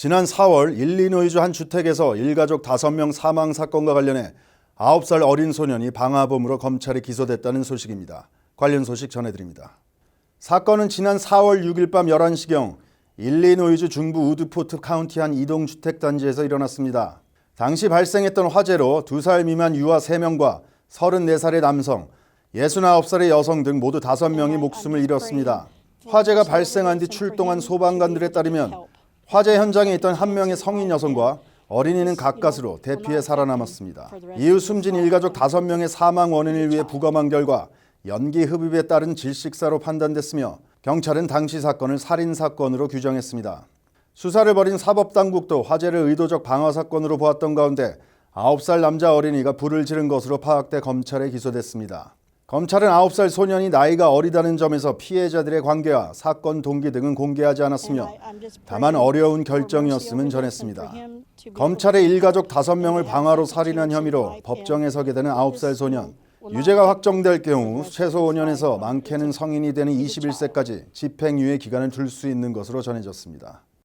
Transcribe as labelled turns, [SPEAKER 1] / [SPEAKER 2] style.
[SPEAKER 1] 지난 4월 일리노이주 한 주택에서 일가족 5명 사망 사건과 관련해 9살 어린 소년이 방화범으로 검찰에 기소됐다는 소식입니다. 관련 소식 전해드립니다. 사건은 지난 4월 6일 밤 11시경 일리노이주 중부 우드포트 카운티 한 이동주택 단지에서 일어났습니다. 당시 발생했던 화재로 2살 미만 유아 3명과 34살의 남성, 69살의 여성 등 모두 5명이 목숨을 잃었습니다. 화재가 발생한 뒤 출동한 소방관들에 따르면 화재 현장에 있던 한 명의 성인 여성과 어린이는 가까스로 대피해 살아남았습니다. 이후 숨진 일가족 5명의 사망 원인을 위해 부검한 결과 연기 흡입에 따른 질식사로 판단됐으며 경찰은 당시 사건을 살인 사건으로 규정했습니다. 수사를 벌인 사법당국도 화재를 의도적 방화 사건으로 보았던 가운데 9살 남자 어린이가 불을 지른 것으로 파악돼 검찰에 기소됐습니다. 검찰은 9살 소년이 나이가 어리다는 점에서 피해자들의 관계와 사건 동기 등은 공개하지 않았으며 다만 어려운 결정이었음은 전했습니다. 검찰의 일가족 5명을 방화로 살인한 혐의로 법정에 서게 되는 9살 소년. 유죄가 확정될 경우 최소 5년에서 많게는 성인이 되는 21세까지 집행유예 기간을 둘수 있는 것으로 전해졌습니다.